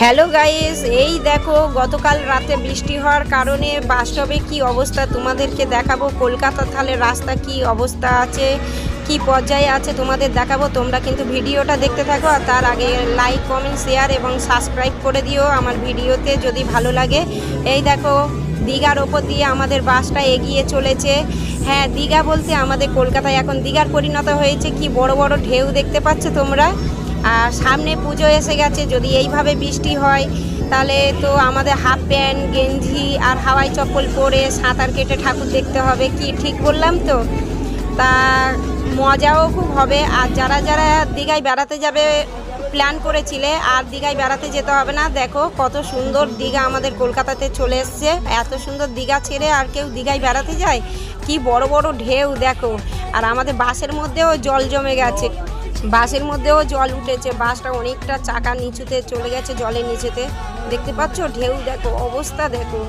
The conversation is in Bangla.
হ্যালো গাইস এই দেখো, গতকাল রাতে বৃষ্টি হওয়ার কারণে বাস্তবে কি অবস্থা তোমাদেরকে দেখাবো? কলকাতা তাহলে রাস্তা কি অবস্থা আছে? কি পর্যায়ে আছে তোমাদের দেখাবো? তোমরা কিন্তু ভিডিওটা দেখতে থাকো আর তার আগে লাইক কমেন্ট শেয়ার এবং সাবস্ক্রাইব করে দিও আমার ভিডিওতে যদি ভালো লাগে। এই দেখো, দীঘার ওপর দিয়ে আমাদের বাসটা এগিয়ে চলেছে। হ্যাঁ দীঘা বলতে আমাদের কলকাতায় এখন দীঘার পরিণত হয়েছে। কি বড় বড় ঢেউ দেখতে পাচ্ছ তোমরা? আর সামনে পুজো এসে গেছে, যদি এইভাবে বৃষ্টি হয়, তাহলে তো আমাদের হাফ প্যান্ট, গেঞ্জি আর হাওয়াই চপ্পল পরে সাঁতার কেটে ঠাকুর দেখতে হবে, কি ঠিক বললাম তো? তা মজাও খুব হবে, আর যারা যারা দীঘায় বেড়াতে যাবে প্ল্যান করেছিলে, আর দীঘায় বেড়াতে যেতে হবে না, দেখো কত সুন্দর দীঘা আমাদের কলকাতাতে চলে এসছে, এত সুন্দর দীঘা ছেড়ে আর কেউ দীঘায় বেড়াতে যায়, কি বড় বড় ঢেউ, দেখো। আর আমাদের বাসের মধ্যেও জল জমে গেছে বাসের মধ্যেও জল উঠেছে। বাসটা অনেকটা চাকা নিচুতে চলে গেছে জলের নিচেতে। দেখতে পাচ্ছ? ঢেউ দেখো, অবস্থা দেখো।